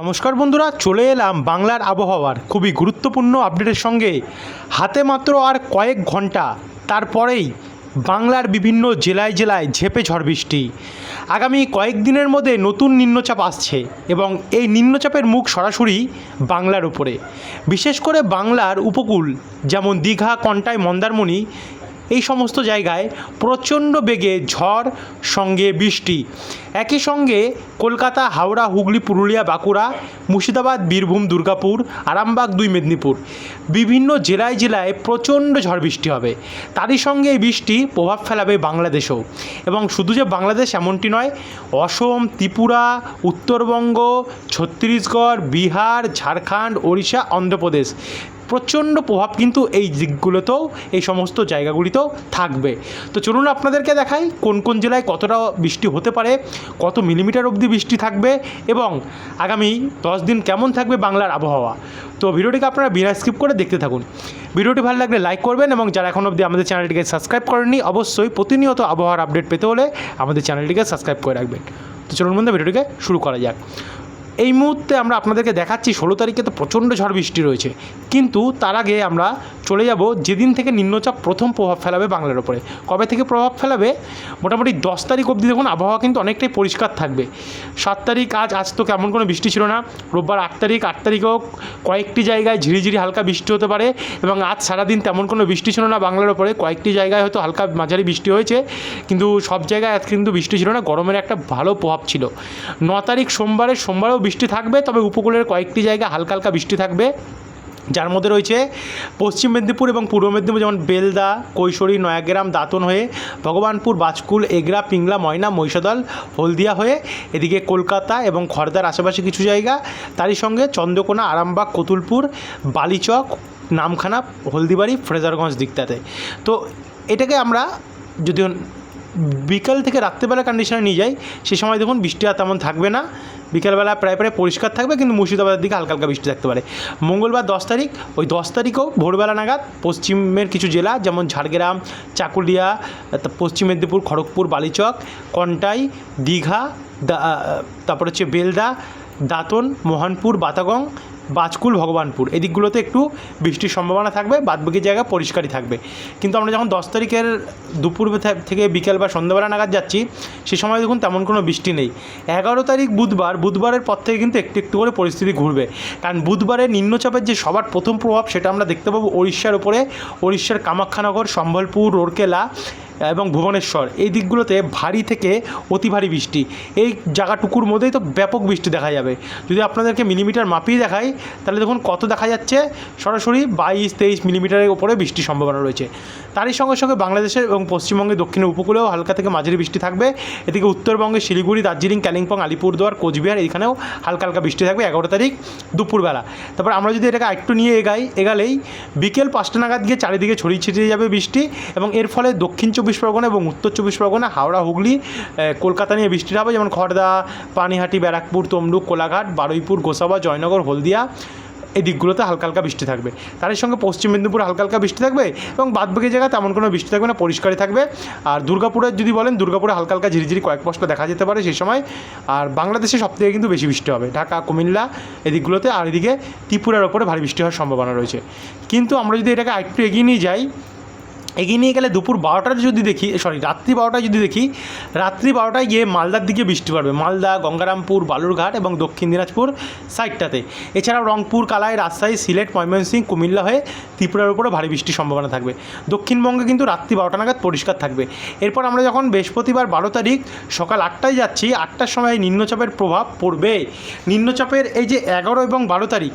নমস্কার বন্ধুরা, চলে এলাম বাংলার আবহাওয়ার খুবই গুরুত্বপূর্ণ আপডেটের সঙ্গে। হাতে মাত্র আর কয়েক ঘণ্টা, তারপরেই বাংলার বিভিন্ন জেলায় জেলায় ঝেপে ঝড় বৃষ্টি। আগামী কয়েকদিনের মধ্যে নতুন নিম্নচাপ আসছে এবং এই নিম্নচাপের মুখ সরাসরি বাংলার উপরে। বিশেষ করে বাংলার উপকূল, যেমন দীঘা, কন্টাই, মন্দারমণি এই সমস্ত জায়গায় প্রচণ্ড বেগে ঝড়, সঙ্গে বৃষ্টি। একই সঙ্গে কলকাতা, হাওড়া, হুগলি, পুরুলিয়া, বাঁকুড়া, মুর্শিদাবাদ, বীরভূম, দুর্গাপুর, আরামবাগ দুই মেদিনীপুর। বিভিন্ন জেলায় জেলায় প্রচণ্ড ঝড় বৃষ্টি হবে। তারই সঙ্গে এই বৃষ্টি প্রভাব ফেলাবে বাংলাদেশেও। এবং শুধু যে বাংলাদেশ এমনটি নয়, অসম, ত্রিপুরা, উত্তরবঙ্গ, ছত্তিশগড়, বিহার, ঝাড়খণ্ড, ওড়িশা, অন্ধ্রপ্রদেশ প্রচণ্ড প্রভাব কিন্তু এই দিকগুলোতেও, এই সমস্ত জায়গাগুলিতেও থাকবে। তো চলুন আপনাদেরকে দেখাই কোন কোন জেলায় কতটা বৃষ্টি হতে পারে, কত মিলিমিটার অবধি বৃষ্টি থাকবে এবং আগামী দশ দিন কেমন থাকবে বাংলার আবহাওয়া। তো ভিডিওটিকে আপনারা বিনা স্কিপ করে দেখতে থাকুন। ভিডিওটি ভালো লাগলে লাইক করবেন এবং যারা এখন অবধি আমাদের চ্যানেলটিকে সাবস্ক্রাইব করেননি, অবশ্যই প্রতিনিয়ত আবহাওয়ার আপডেট পেতে হলে আমাদের চ্যানেলটিকে সাবস্ক্রাইব করে রাখবেন। তো চলুন বন্ধু ভিডিওটিকে শুরু করা যাক। এই মুহূর্তে আমরা আপনাদেরকে দেখাচ্ছি, ষোলো তারিখে তো প্রচণ্ড ঝড় বৃষ্টি রয়েছে। কিন্তু তার আগে আমরা চলে যাব যেদিন থেকে নিম্নচাপ প্রথম প্রভাব ফেলাবে বাংলার ওপরে। কবে থেকে প্রভাব ফেলাবে? মোটামুটি দশ তারিখ অবধি দেখুন, আবহাওয়া কিন্তু অনেকটাই পরিষ্কার থাকবে। সাত তারিখ আজ আজ তো কেমন কোনো বৃষ্টি ছিল না। রোববার আট তারিখ, আট তারিখেও কয়েকটি জায়গায় ঝিরিঝিরি হালকা বৃষ্টি হতে পারে এবং আজ সারাদিন তেমন কোনো বৃষ্টি ছিল না বাংলার ওপরে। কয়েকটি জায়গায় হয়তো হালকা মাঝারি বৃষ্টি হয়েছে, কিন্তু সব জায়গায় আজ কিন্তু বৃষ্টি ছিল না। গরমের একটা ভালো প্রভাব ছিল। ন তারিখ সোমবারে, সোমবারেও বৃষ্টি থাকবে, তবে উপকূলের কয়েকটি জায়গায় হালকা হালকা বৃষ্টি থাকবে। যার মধ্যে রয়েছে পশ্চিম মেদিনীপুর এবং পূর্ব মেদিনীপুর, যেমন বেলদা, কৈশোরী, নয়াগ্রাম, দাঁতন হয়ে ভগবানপুর, বাজকুল, এগরা, পিংলা, ময়না, মহিষাদল, হলদিয়া হয়ে এদিকে কলকাতা এবং খড়দার আশেপাশে কিছু জায়গা। তারই সঙ্গে চন্দ্রকোনা, আরামবাগ, কতুলপুর, বালিচক, নামখানা, হলদিবাড়ি, ফ্রেজারগঞ্জ দিকটাতে। তো এটাকে আমরা যদি বিকাল থেকে রাত্রেবেলা কন্ডিশনে নিয়ে যাই, সে সময় দেখুন বৃষ্টি আর তেমন থাকবে না। বিকালবেলা প্রায় প্রায় পরিষ্কার থাকবে, কিন্তু মুর্শিদাবাদের দিকে হালকা হালকা বৃষ্টি থাকতে পারে। মঙ্গলবার দশ তারিখ, ওই দশ তারিখেও ভোরবেলা নাগাদ পশ্চিমের কিছু জেলা, যেমন ঝাড়গ্রাম, চাকুলিয়া পশ্চিম মেদিনীপুর, খড়গপুর, বালিচক, কন্টাই, দীঘা তারপর হচ্ছে বেলদা, দাঁতন, মোহনপুর, বাতাগং বাজকুল, ভগবানপুর। এই দিকগুলোতে একটু বৃষ্টির সম্ভাবনা থাকবে, বাদবাকি জায়গা পরিষ্কারই থাকবে। কিন্তু আমরা যখন দশ তারিখের দুপুর থেকে বিকেল বা সন্ধ্যাবেলা নাগাদ যাচ্ছি, সে সময় দেখুন তেমন কোনো বৃষ্টি নেই। এগারো তারিখ বুধবার, বুধবারের পর থেকে কিন্তু একটু একটু করে পরিস্থিতি ঘুরবে। কারণ বুধবারে নিম্নচাপের যে সবার প্রথম প্রভাব, সেটা আমরা দেখতে পাবো উড়িষ্যার উপরে উড়িষ্যার কামাখ্যানগর, সম্বলপুর, রোরকেলা এবং ভুবনেশ্বর। এই দিকগুলোতে ভারী থেকে অতি ভারী বৃষ্টি। এই জায়গাটুকুর মধ্যেই তো ব্যাপক বৃষ্টি দেখা যাবে। যদি আপনাদেরকে মিলিমিটার মাপিয়ে দেখাই, তাহলে দেখুন কত দেখা যাচ্ছে। সরাসরি বাইশ, তেইশ মিলিমিটারের ওপরে বৃষ্টির সম্ভাবনা রয়েছে। তারই সঙ্গে সঙ্গে বাংলাদেশের এবং পশ্চিমবঙ্গের দক্ষিণের উপকূলেও হালকা থেকে মাঝারি বৃষ্টি থাকবে। এদিকে উত্তরবঙ্গে শিলিগুড়ি, দার্জিলিং, কালিম্পং, আলিপুরদুয়ার, কোচবিহার এইখানেও হালকা হালকা বৃষ্টি থাকবে এগারো তারিখ দুপুরবেলা। তারপর আমরা যদি এটাকে একটু নিয়ে এগাই, এগালেই বিকেল পাঁচটা নাগাদ গিয়ে চারিদিকে ছড়িয়ে ছিটিয়ে যাবে বৃষ্টি এবং এর ফলে দক্ষিণ চব্বিশ পরগনা এবং উত্তর চব্বিশ পরগনা, হাওড়া, হুগলি কলকাতা নিয়ে বৃষ্টি হবে যেমন খড়দা পানিহাটি, ব্যারাকপুর, তমলুক, কোলাঘাট, বারুইপুর, গোসাবা, জয়নগর, হলদিয়া, এই দিকগুলোতে হালকা হালকা বৃষ্টি থাকবে। তার সঙ্গে পশ্চিম মেদিনীপুরে হালকা হালকা বৃষ্টি থাকবে এবং বাদবাকি জায়গায় তেমন কোনো বৃষ্টি থাকবে না, পরিষ্কারই থাকবে। আর দুর্গাপুরের যদি বলেন, দুর্গাপুরে হালকা হালকা ঝিরিঝিরি কয়েক পশলা দেখা যেতে পারে সেই সময়। আর বাংলাদেশে সবথেকে কিন্তু বেশি বৃষ্টি হবে, ঢাকা, কুমিল্লা এদিকগুলোতে আর এদিকে ত্রিপুরার ওপরে ভারী বৃষ্টি হওয়ার সম্ভাবনা রয়েছে। কিন্তু আমরা যদি এটাকে আরেকটু এগিয়ে নিয়ে যাই এগিয়ে নিয়ে গেলে দুপুর বারোটায় যদি দেখি সরি রাত্রি বারোটায় যদি দেখি, রাত্রি বারোটায় গিয়ে মালদার দিকে বৃষ্টি পড়বে। মালদা, গঙ্গারামপুর, বালুরঘাট এবং দক্ষিণ দিনাজপুর সাইডটাতে। এছাড়াও রংপুর, কালাই, রাজশাহী, সিলেট ময়মনসিংহ কুমিল্লা হয়ে ত্রিপুরার উপরে ভারী বৃষ্টির সম্ভাবনা থাকবে। দক্ষিণবঙ্গে কিন্তু রাত্রি বারোটা নাগাদ পরিষ্কার থাকবে। এরপর আমরা যখন বৃহস্পতিবার বারো তারিখ সকাল আটটায় যাচ্ছি, আটটার সময় নিম্নচাপের প্রভাব পড়বে। নিম্নচাপের এই যে এগারো এবং বারো তারিখ,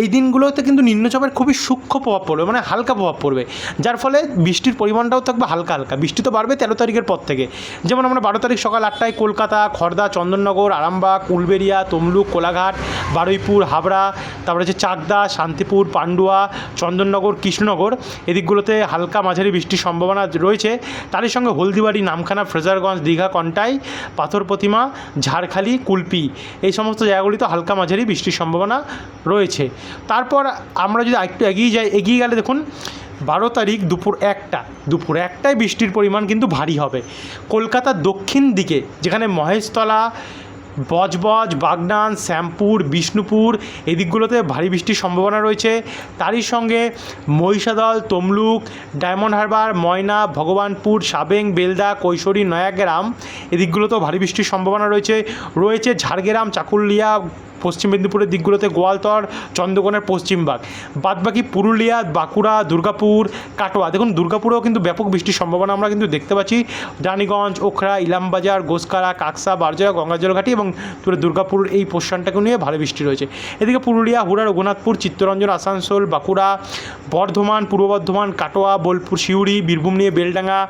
এই দিনগুলোতে কিন্তু নিম্নচাপের খুবই সূক্ষ্ম প্রভাব পড়বে মানে হালকা প্রভাব পড়বে। যার ফলে বৃষ্টির পরিমাণটাও থাকবে হালকা হালকা। বৃষ্টি তো বাড়বে তেরো তারিখের পর থেকে। যেমন আমরা বারো তারিখ সকাল আটটায় কলকাতা খড়দা চন্দননগর, আরামবাগ উলবেরিয়া তমলুক, কোলাঘাট, বারুইপুর, হাবড়া, তারপরে হচ্ছে চাকদা, শান্তিপুর, পান্ডুয়া, চন্দননগর, কৃষ্ণনগর। এদিকগুলোতে হালকা মাঝারি বৃষ্টির সম্ভাবনা রয়েছে। তারই সঙ্গে হলদিবাড়ি, নামখানা, ফ্রেজারগঞ্জ, দীঘা, কন্টাই, পাথর প্রতিমা, ঝাড়খালি, কুলপি এই সমস্ত জায়গাগুলিতে হালকা মাঝারি বৃষ্টির সম্ভাবনা রয়েছে। তারপর আমরা যদি আরেকটু এগিয়ে যাই, এগিয়ে গেলে দেখুন বারো তারিখ দুপুর একটা। দুপুর একটায় বৃষ্টির পরিমাণ কিন্তু ভারী হবে। কলকাতার দক্ষিণ দিকে, যেখানে মহেশতলা, বজবজ, বাগনান, শ্যামপুর, বিষ্ণুপুর এদিকগুলোতে ভারী বৃষ্টির সম্ভাবনা রয়েছে। তারই সঙ্গে মহিষাদল, তমলুক, ডায়মন্ড হারবার, ময়না, ভগবানপুর, সাবেং, বেলদা, কৈশোরী, নয়াগ্রাম এদিকগুলোতেও ভারী বৃষ্টির সম্ভাবনা রয়েছে। রয়েছে ঝাড়গ্রাম, চাকুলিয়া পশ্চিম মেদিনীপুরের দিকগুলোতে গোয়ালতর চন্দ্রকোনার পশ্চিমবাগ বাদবাকি পুরুলিয়া, বাঁকুড়া, দুর্গাপুর, কাটোয়া। দেখুন, দুর্গাপুরেও কিন্তু ব্যাপক বৃষ্টির সম্ভাবনা আমরা কিন্তু দেখতে পাচ্ছি। রানীগঞ্জ, ওখরা, ইলামবাজার গোসকারা কাকসা বারজয়া গঙ্গাজলঘাটি এবং দুর্গাপুর এই পোর্শনটাকে নিয়ে ভালো বৃষ্টি রয়েছে। এদিকে পুরুলিয়া, হুড়া, রঘুনাথপুর, চিত্তরঞ্জন, আসানসোল, বাঁকুড়া, বর্ধমান, পূর্ব বর্ধমান, কাটোয়া, বোলপুর, সিউড়ি, বীরভূম নিয়ে বেলডাঙ্গা,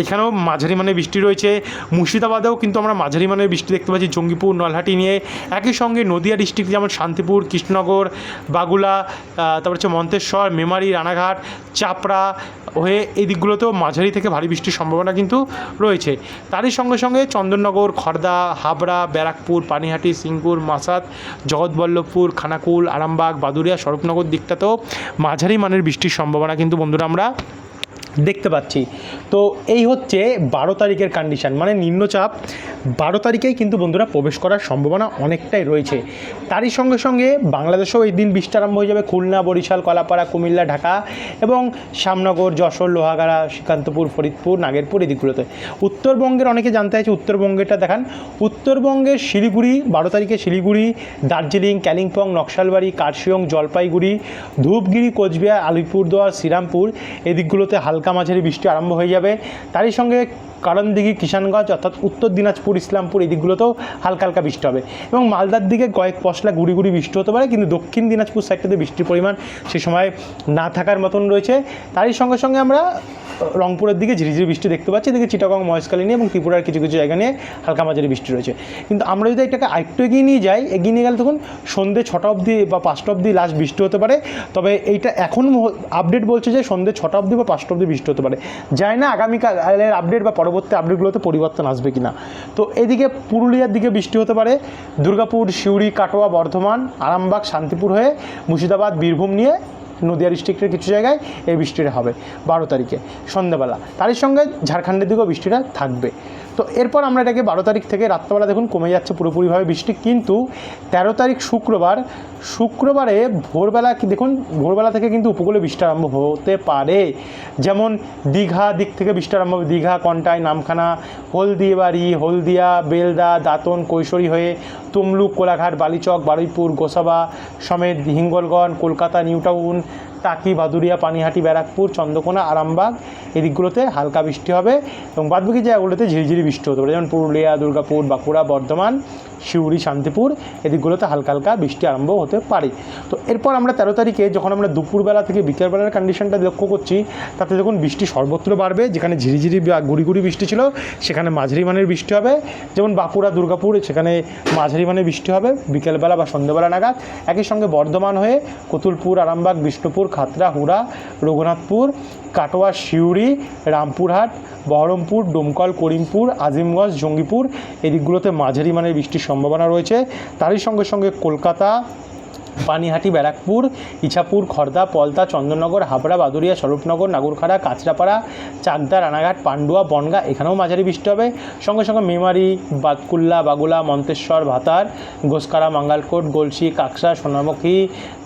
এখানেও মাঝারি মানের বৃষ্টি রয়েছে। মুর্শিদাবাদেও কিন্তু আমরা মাঝারি মানের বৃষ্টি দেখতে পাচ্ছি। জঙ্গিপুর, নলহাটি নিয়ে একই সঙ্গে নদিয়া ডিস্ট্রিক্ট যেমন শান্তিপুর, কৃষ্ণনগর, বাগুলা তারপর হচ্ছে মন্তেশ্বর, মেমারি, রানাঘাট, চাপড়া হয়ে এই দিকগুলোতেও মাঝারি থেকে ভারী বৃষ্টির সম্ভাবনা কিন্তু রয়েছে। তারই সঙ্গে সঙ্গে চন্দননগর খড়দা হাবড়া, ব্যারাকপুর, পানিহাটি সিংপুর মাসাদ জগৎবল্লভপুর, খানাকুল, আরামবাগ বাদুরিয়া স্বরূপনগর দিকটাতেও মাঝারি মানের বৃষ্টির সম্ভাবনা কিন্তু বন্ধুরা আমরা দেখতে পাচ্ছি। তো এই হচ্ছে বারো তারিখের কন্ডিশন মানে নিম্নচাপ বারো তারিখেই কিন্তু বন্ধুরা প্রবেশ করার সম্ভাবনা অনেকটাই রয়েছে। তারই সঙ্গে সঙ্গে বাংলাদেশেও এই দিন বৃষ্টি আরম্ভ হয়ে যাবে। খুলনা, বরিশাল, কলাপাড়া, কুমিল্লা, ঢাকা এবং শ্যামনগর যশোর, লোহাগাড়া, শ্রীকান্তপুর, ফরিদপুর, নাগেরপুর এদিকগুলোতে উত্তরবঙ্গের অনেকে জানতে চাইছে উত্তরবঙ্গেরটা দেখান। উত্তরবঙ্গের শিলিগুড়ি, বারো তারিখে শিলিগুড়ি, দার্জিলিং কালিম্পং নকশালবাড়ি, কার্শিয়ং, জলপাইগুড়ি, ধূপগিরি, কোচবিহার, আলিপুরদুয়ার, শ্রীরামপুর এদিকগুলোতে দিকগুলোতে হালকা মাঝারি বৃষ্টি আরম্ভ হয়ে যাবে। তারই সঙ্গে কারণদিঘি কিষানগঞ্জ অর্থাৎ উত্তর দিনাজপুর, ইসলামপুর এই দিকগুলোতেও হালকা হালকা বৃষ্টি হবে। এবং মালদার দিকে কয়েক পশলা গুড়ি গুড়ি বৃষ্টি হতে পারে, কিন্তু দক্ষিণ দিনাজপুর সাইডটাতে বৃষ্টির পরিমাণ সে সময় না থাকার মতন রয়েছে। তারই সঙ্গে সঙ্গে আমরা রংপুরের দিকে ঝিরিঝিরি বৃষ্টি দেখতে পাচ্ছি, এদিকে চিটাগং মহেশকালী নিয়ে এবং ত্রিপুরার কিছু কিছু জায়গা নিয়ে হালকা মাঝারি বৃষ্টি রয়েছে। কিন্তু আমরা যদি এটাকে আরেকটু এগিয়ে নিয়ে যাই, এগিয়ে নিয়ে গেলে তখন সন্ধ্যে ছটা অবধি বা পাঁচটা অবধি লাস্ট বৃষ্টি হতে পারে। তবে এইটা এখন আপডেট বলছে যে সন্ধ্যে ছটা অবধি বা পাঁচটা অবধি বৃষ্টি হতে পারে। যায় না আগামীকালের আপডেট বা পরবর্তী আপডেটগুলোতে পরিবর্তন আসবে কি না তো এদিকে পুরুলিয়ার দিকে বৃষ্টি হতে পারে। দুর্গাপুর, সিউড়ি, কাটোয়া, বর্ধমান, আরামবাগ, শান্তিপুর হয়ে মুর্শিদাবাদ, বীরভূম নিয়ে নদিয়া ডিস্ট্রিক্টের কিছু জায়গায় এই বৃষ্টিটা হবে বারো তারিখে, সন্ধ্যাবেলা। তারই সঙ্গে ঝাড়খণ্ডের দিকেও বৃষ্টিটা থাকবে। তো এরপর আমরা এটাকে বারো তারিখ থেকে রাত্রেবেলা দেখুন কমে যাচ্ছে পুরোপুরিভাবে বৃষ্টি। কিন্তু তেরো তারিখ শুক্রবার শুক্রবারে ভোরবেলা দেখুন, ভোরবেলা থেকে কিন্তু উপকূলে বৃষ্টি আরম্ভ হতে পারে। যেমন দীঘা দিক থেকে বৃষ্টি আরম্ভ হবে। দীঘা, কন্টাই, নামখানা, হলদিবাড়ি, হলদিয়া, বেলদা, দাঁতন, কৈশোরী হয়ে তমলুক, কোলাঘাট, বালিচক, বারুইপুর, গোসাবা সমেত হিঙ্গলগঞ্জ কলকাতা নিউ টাউন টাকি, ভাদুরিয়া, পানিহাটি, ব্যারাকপুর, চন্দ্রকোনা, আরামবাগ এদিকগুলোতে হালকা বৃষ্টি হবে এবং বাদবাকি জায়গাগুলোতে ঝিরিঝিরি বৃষ্টি হতে পারে। যেমন পুরুলিয়া, দুর্গাপুর, বাঁকুড়া, বর্ধমান সিউড়ি শান্তিপুর, এদিকগুলোতে হালকা হালকা বৃষ্টি আরম্ভ হতে পারে। তো এরপর আমরা তেরো তারিখে যখন আমরা দুপুরবেলা থেকে বিকেলবেলার কন্ডিশনটা লক্ষ্য করছি, তাতে দেখুন বৃষ্টি সর্বত্র বাড়বে, যেখানে ঝিরিঝিরি বা গুড়ি বৃষ্টি ছিল, সেখানে মাঝারি মানের বৃষ্টি হবে। যেমন বাঁকুড়া, দুর্গাপুর, সেখানে মাঝারি মানের বৃষ্টি হবে, বিকেলবেলা বা সন্ধ্যেবেলা নাগাদ। একই সঙ্গে বর্ধমান হয়ে কতুলপুর, আরামবাগ, বিষ্ণুপুর, খাতড়া, হুড়া, রঘুনাথপুর কাটোয়া, সিউড়ি, রামপুরহাট, বহরমপুর, ডোমকল, করিমপুর, আজিমগঞ্জ, জঙ্গিপুর, এদিকগুলোতে দিকগুলোতে মাঝারি মানের বৃষ্টির সম্ভাবনা রয়েছে। তারই সঙ্গে সঙ্গে কলকাতা পানিহাটি ব্যারাকপুর ইছাপুর খর্দা পলতা চন্দননগর হাবড়া বাদুরিয়া স্বরূপনগর নাগরখাড়া কাঁচরাপাড়া চাকদা রানাঘাট পান্ডুয়া বনগা এখানেও মাঝারি বৃষ্টি হবে। সঙ্গে সঙ্গে মেমারি বাতকুল্লা বাগুলা মন্তেশ্বর ভাতার গোসকারা মাঙ্গালকোট গলসি কাকসা সোনামুখী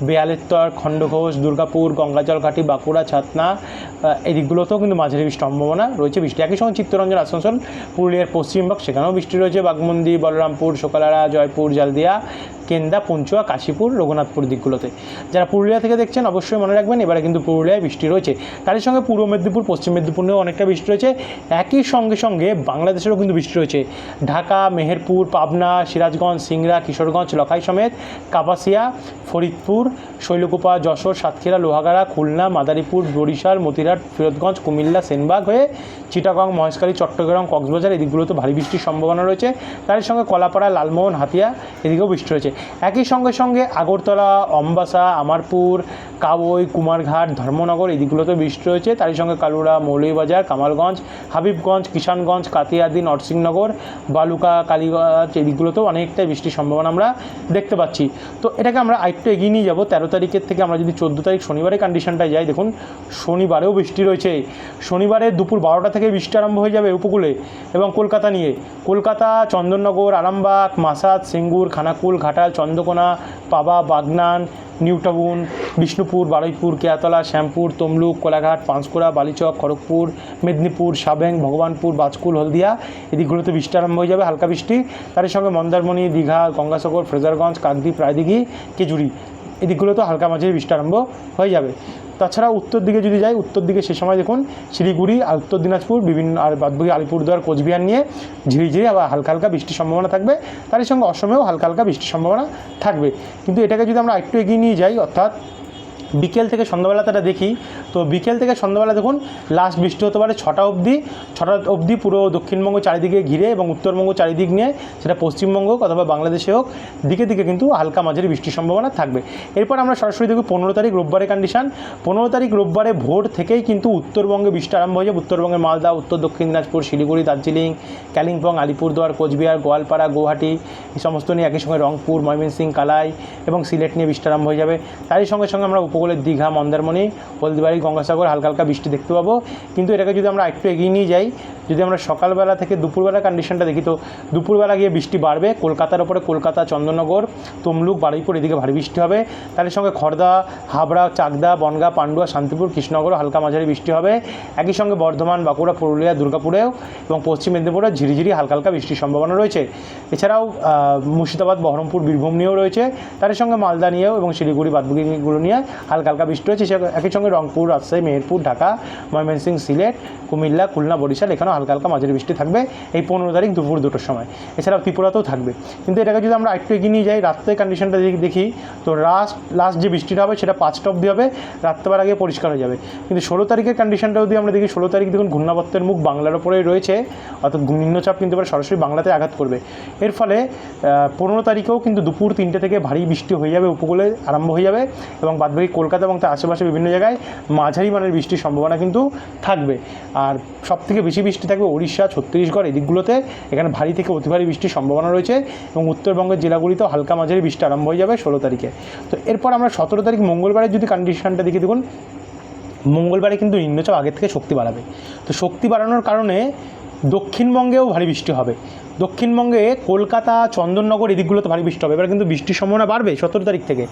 বেয়ালেত্তর খণ্ডঘোষ দুর্গাপুর গঙ্গাজল ঘাটি বাঁকুড়া ছাতনা আহ, এই দিকগুলোতেও কিন্তু মাঝারি বৃষ্টির সম্ভাবনা রয়েছে। বৃষ্টি একই সঙ্গে চিত্তরঞ্জন আসানসোল পুরুলিয়ার পশ্চিমবঙ্গ সেখানেও বৃষ্টি রয়েছে। বাগমন্দি বলরামপুর সকালারা জয়পুর জালদিয়া কেন্দা, পঞ্চুয়া, কাশীপুর, রঘুনাথপুর দিকগুলোতে। যারা পুরুলিয়া থেকে দেখছেন, অবশ্যই মনে রাখবেন, এবারে কিন্তু পুরুলিয়ায় বৃষ্টি রয়েছে। তারই সঙ্গে পূর্ব মেদিনীপুর, পশ্চিম মেদিনীপুরেও অনেকটা বৃষ্টি রয়েছে। একই সঙ্গে সঙ্গে বাংলাদেশেরও কিন্তু বৃষ্টি রয়েছে। ঢাকা, মেহেরপুর, পাবনা, সিরাজগঞ্জ, সিংড়া, কিশোরগঞ্জ, লখাই সমেত, কাপাসিয়া, ফরিদপুর, শৈলকুপা, যশোর, সাতক্ষীরা, লোহাগাড়া, খুলনা, মাদারীপুর, বরিশাল মতিরাট ফিরোজগঞ্জ, কুমিল্লা, সেনবাগ হয়ে চিটাগং মহেশকালী চট্টগ্রাম, কক্সবাজার এই দিকগুলোতে ভারী বৃষ্টির সম্ভাবনা রয়েছে। তার সঙ্গে কলাপাড়া, লালমোহন, হাতিয়া, এদিকেও বৃষ্টি রয়েছে। একই সঙ্গে সঙ্গে আগরতলা, অম্বাসা, আমারপুর কাবই কুমারঘাট, ধর্মনগর এই দিকগুলোতে বৃষ্টি রয়েছে। তারই সঙ্গে কালুরা, মৌলভীবাজার, কামালগঞ্জ, হাবিবগঞ্জ, কিষানগঞ্জ, কাতিয়াদি নরসিংনগর বালুকা, কালীগঞ্জ এদিকগুলোতেও অনেকটাই বৃষ্টির সম্ভাবনা আমরা দেখতে পাচ্ছি। তো এটাকে আমরা আরেকটু এগিয়ে নিয়ে যাব। তেরো তারিখের থেকে আমরা যদি চোদ্দ তারিখ শনিবারে কন্ডিশনটায় যাই, দেখুন, শনিবারেও বৃষ্টি রয়েছে। শনিবারে দুপুর বারোটা থেকে বৃষ্টি আরম্ভ হয়ে যাবে উপকূলে এবং কলকাতা নিয়ে। কলকাতা, চন্দননগর, আরামবাগ, মাসাদ, সিঙ্গুর, খানাকুল, ঘাটাল চন্দ্রকোনা, পাবা, বাগনান, নিউটাউন, বিষ্ণুপুর, বারুইপুর, কেয়াতলা, শ্যামপুর, তমলুক, কোলাঘাট, পাঁশকুড়া, বালিচক, খড়গপুর, মেদিনীপুর, সাবেং, ভগবানপুর, বাজকুল, হলদিয়া। এদিকগুলোতে বৃষ্টি আরম্ভ হয়ে যাবে, হালকা বৃষ্টি। তার সঙ্গে মন্দারমণি, দীঘা, গঙ্গাসাগর, ফ্রেজারগঞ্জ কাকদ্বীপ রায়দিঘি কেজুরি এদিকগুলোতেও হালকা মাঝারি বৃষ্টি আরম্ভ হয়ে যাবে। তাছাড়া উত্তর দিকে যদি যাই, উত্তর দিকে সে সময় দেখুন শিলিগুড়ি আর উত্তর দিনাজপুর, বিভিন্ন আর বাদবাকি আলিপুরদুয়ার, কোচবিহার নিয়ে ঝিরিঝিরি আবার হালকা হালকা বৃষ্টির সম্ভাবনা থাকবে। তারই সঙ্গে অসমেও হালকা হালকা বৃষ্টির সম্ভাবনা থাকবে। কিন্তু এটাকে যদি আমরা একটু এগিয়ে নিয়ে যাই, অর্থাৎ বিকেল থেকে সন্ধ্যাবেলাটা দেখি। তো বিকেল থেকে সন্ধ্যাবেলা দেখুন লাস্ট বৃষ্টি হতে পারে ছটা অবধি। ছটা অবধি পুরো দক্ষিণবঙ্গ চারিদিকে ঘিরে এবং উত্তরবঙ্গ চারিদিক নিয়ে, সেটা পশ্চিমবঙ্গ হোক অথবা বাংলাদেশে হোক, দিকে দিকে কিন্তু হালকা মাঝারি বৃষ্টির সম্ভাবনা থাকবে। এরপর আমরা সরাসরি দেখব পনেরো তারিখ রোববারে কন্ডিশন পনেরো তারিখ রোববারে ভোর থেকেই কিন্তু উত্তরবঙ্গে বৃষ্টি আরম্ভ হয়ে যাবে। উত্তরবঙ্গের মালদা, উত্তর দক্ষিণ দিনাজপুর, শিলিগুড়ি, দার্জিলিং, কালিম্পং, আলিপুরদুয়ার, কোচবিহার, গোয়ালপাড়া, গুয়াহাটি, এই সমস্ত নিয়ে একই সঙ্গে রংপুর ময়মনসিং কালাই এবং সিলেট নিয়ে বৃষ্টি আরম্ভ হয়ে যাবে। তারই সঙ্গে সঙ্গে আমরা উপকূলের দীঘা, মন্দারমণি, হলদিবাড়ি, গঙ্গাসাগর হালকা হালকা বৃষ্টি দেখতে পাবো। কিন্তু এটাকে যদি আমরা একটু এগিয়ে নিয়ে যাই, যদি আমরা সকালবেলা থেকে দুপুরবেলা কন্ডিশনটা দেখি, তো দুপুরবেলা গিয়ে বৃষ্টি বাড়বে। কলকাতার ওপরে কলকাতা চন্দননগর তমলুক, বারুইপুর এদিকে ভারী বৃষ্টি হবে। তার সঙ্গে খড়দা হাবড়া, চাকদা, বনগা, পান্ডুয়া, শান্তিপুর, কৃষ্ণনগর হালকা মাঝারি বৃষ্টি হবে। একই সঙ্গে বর্ধমান, বাঁকুড়া, পুরুলিয়া, দুর্গাপুরেও এবং পশ্চিম মেদিনীপুরে ঝিরিঝিরি হালকা হালকা বৃষ্টির সম্ভাবনা রয়েছে। এছাড়াও মুর্শিদাবাদ, বহরমপুর, বীরভূম নিয়েও রয়েছে। তার সঙ্গে মালদা নিয়েও এবং শিলিগুড়ি, বাদবুকিগুলো নিয়ে হালকা হালকা বৃষ্টি রয়েছে সে- একই সঙ্গে রংপুর, রাজশাহী, মেহেরপুর, ঢাকা ময়মনসিংহ সিলেট, কুমিল্লা, খুলনা, বরিশাল, এখানেও হালকা হালকা মাঝারি বৃষ্টি থাকবে এই পনেরো তারিখ দুপুর দুটোর সময়। এছাড়াও ত্রিপুরাতেও থাকবে। কিন্তু এটাকে যদি আমরা একটু এগিয়ে নিয়ে যাই, রাত্রে কন্ডিশনটা দেখি, তো লাস্ট লাস্ট যে বৃষ্টিটা হবে সেটা পাঁচটা অবধি হবে রাত্রেবেলা আগে পরিষ্কার হয়ে যাবে। কিন্তু ষোলো তারিখের কন্ডিশনটা যদি আমরা দেখি, ষোলো তারিখ দেখুন ঘূর্ণাবর্তের মুখ বাংলার ওপরেই রয়েছে, অর্থাৎ নিম্নচাপ কিন্তু এবার সরাসরি বাংলাতে আঘাত করবে। এর ফলে পনেরো তারিখেও কিন্তু দুপুর তিনটে থেকে ভারী বৃষ্টি হয়ে যাবে, উপকূলে আরম্ভ হয়ে যাবে এবং বাদবাকি কলকাতা এবং তার আশেপাশে বিভিন্ন জায়গায় মাঝারি মানের বৃষ্টির সম্ভাবনা কিন্তু থাকবে। আর সবথেকে বেশি বৃষ্টি থাকবে উড়িষ্যা ছত্তিশগড়, এই দিকগুলোতে। এখানে ভারী থেকে অতি ভারী বৃষ্টির সম্ভাবনা রয়েছে এবং উত্তরবঙ্গের জেলাগুলিতেও হালকা মাঝারি বৃষ্টি আরম্ভ হয়ে যাবে ষোলো তারিখে। তো এরপর আমরা সতেরো তারিখ মঙ্গলবারের যদি কন্ডিশনটা দেখি দেখুন, মঙ্গলবারে কিন্তু নিম্নচাপ আগের থেকে শক্তি বাড়াবে। তো শক্তি বাড়ানোর কারণে দক্ষিণবঙ্গেও ভারী বৃষ্টি হবে। দক্ষিণবঙ্গে কলকাতা, চন্দননগর এদিকগুলোতে ভারী বৃষ্টি হবে। এবার কিন্তু বৃষ্টির সম্ভাবনা বাড়বে সতেরো তারিখ থেকে।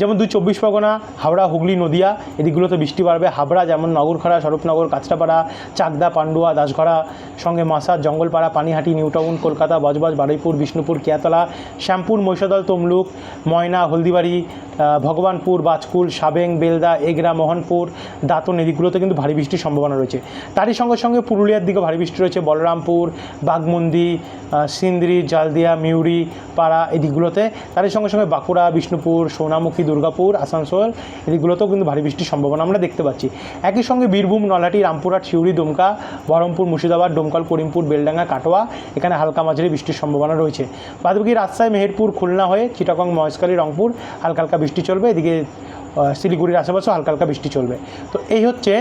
যেমন দুই চব্বিশ পরগনা, হাওড়া, হুগলি, নদিয়া এদিকগুলোতে বৃষ্টি বাড়বে। হাবড়া যেমন নগরখড়া, স্বরূপনগর, কাঁচরাপাড়া, চাকদা, পান্ডুয়া, দাসঘরা, সঙ্গে মাসাদ জঙ্গলপাড়া, পানিহাটি, নিউটাউন, কলকাতা, বজবজ, বারুইপুর, বিষ্ণুপুর, কেয়াতলা, শ্যামপুর, মহিষাদল, তমলুক, ময়না, হলদিবাড়ি ভগবানপুর, বাজকুল, সাবেং, বেলদা, এগরা, মোহনপুর, দাঁতন এদিকগুলোতে কিন্তু ভারী বৃষ্টির সম্ভাবনা রয়েছে। তারই সঙ্গে সঙ্গে পুরুলিয়ার দিকে ভারী বৃষ্টি রয়েছে। বলরামপুর, বাঘমন্দি সিন্দ্রি, জালদিয়া, মিউরি, পাড়া এদিকগুলোতে। তারই সঙ্গে সঙ্গে বাঁকুড়া, বিষ্ণুপুর, সোনামুখী, দুর্গাপুর, আসানসোল, এদিকগুলোতেও কিন্তু ভারী বৃষ্টির সম্ভাবনা আমরা দেখতে পাচ্ছি। একই সঙ্গে বীরভূম নলাটি রামপুরহাট শিউরি দুমকা, বহরমপুর, মুর্শিদাবাদ, ডোমকল, করিমপুর, বেলডাঙ্গা, কাটোয়া, এখানে হালকা মাঝারি বৃষ্টির সম্ভাবনা রয়েছে। বাদবাকি রাজশাহী, মেহেরপুর, খুলনা হয়ে চিটাগং, মহেশখালী, রংপুর, হালকা হালকা বৃষ্টি চলবে। এদিকে শিলিগুড়ির আশেপাশেও হালকা হালকা বৃষ্টি চলবে। তো এই হচ্ছে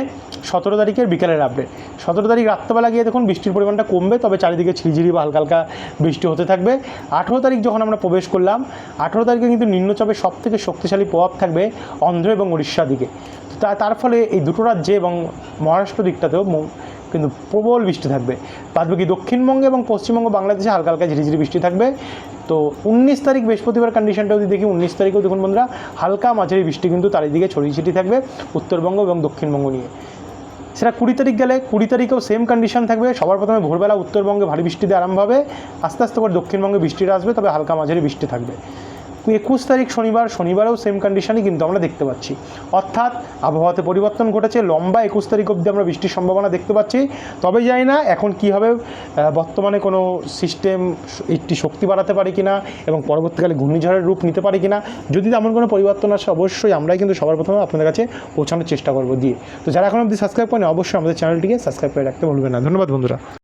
সতেরো তারিখের বিকেলের আপডেট সতেরো তারিখ রাত্রেবেলা গিয়ে দেখুন বৃষ্টির পরিমাণটা কমবে, তবে চারিদিকে ঝিরিঝিরি বা হালকা হালকা বৃষ্টি হতে থাকবে। আঠেরো তারিখ যখন আমরা প্রবেশ করলাম, আঠেরো তারিখে কিন্তু নিম্নচাপের সব থেকে শক্তিশালী প্রভাব থাকবে অন্ধ্র এবং উড়িষ্যার দিকে। তো তার ফলে এই দুটো রাজ্যে এবং মহারাষ্ট্র দিকটাতেও কিন্তু প্রবল বৃষ্টি থাকবে। বাদবাকি দক্ষিণবঙ্গে এবং পশ্চিমবঙ্গ, বাংলাদেশে হালকা হালকা ঝিরিঝিরি বৃষ্টি থাকবে। তো উনিশ তারিখ বৃহস্পতিবার কন্ডিশনটা যদি দেখি, উনিশ তারিখেও দেখুন বন্ধুরা, হালকা মাঝারি বৃষ্টি কিন্তু চারিদিকে ছড়িয়ে ছিটিয়ে থাকবে উত্তরবঙ্গ এবং দক্ষিণবঙ্গ নিয়ে। সেটা কুড়ি তারিখ গেলে কুড়ি তারিখেও সেম কন্ডিশন থাকবে। সবার প্রথমে ভোরবেলা উত্তরবঙ্গে ভারী বৃষ্টিতে আরম্ভ হবে। আস্তে আস্তে করে দক্ষিণবঙ্গে বৃষ্টিটা আসবে, তবে হালকা মাঝারি বৃষ্টি থাকবে। একুশ তারিখ শনিবার, শনিবারেও সেম কন্ডিশনই কিন্তু আমরা দেখতে পাচ্ছি। অর্থাৎ আবহাওয়াতে পরিবর্তন ঘটেছে, লম্বা একুশ তারিখ অবধি আমরা বৃষ্টির সম্ভাবনা দেখতে পাচ্ছি। তবে জানি না এখন কি হবে বর্তমানে কোনো সিস্টেম একটি শক্তি বাড়াতে পারে কিনা এবং পরবর্তীকালে ঘূর্ণিঝড়ের রূপ নিতে পারে কিনা। যদি তেমন কোনো পরিবর্তন আসে, অবশ্যই আমরাই কিন্তু সবার প্রথমে আপনাদের কাছে পৌঁছানোর চেষ্টা করব দিয়ে তো যারা এখন অবধি সাবস্ক্রাইব করেন অবশ্যই আমাদের চ্যানেলটিকে সাবস্ক্রাইব করে রাখতে ভুলবেন না। ধন্যবাদ বন্ধুরা।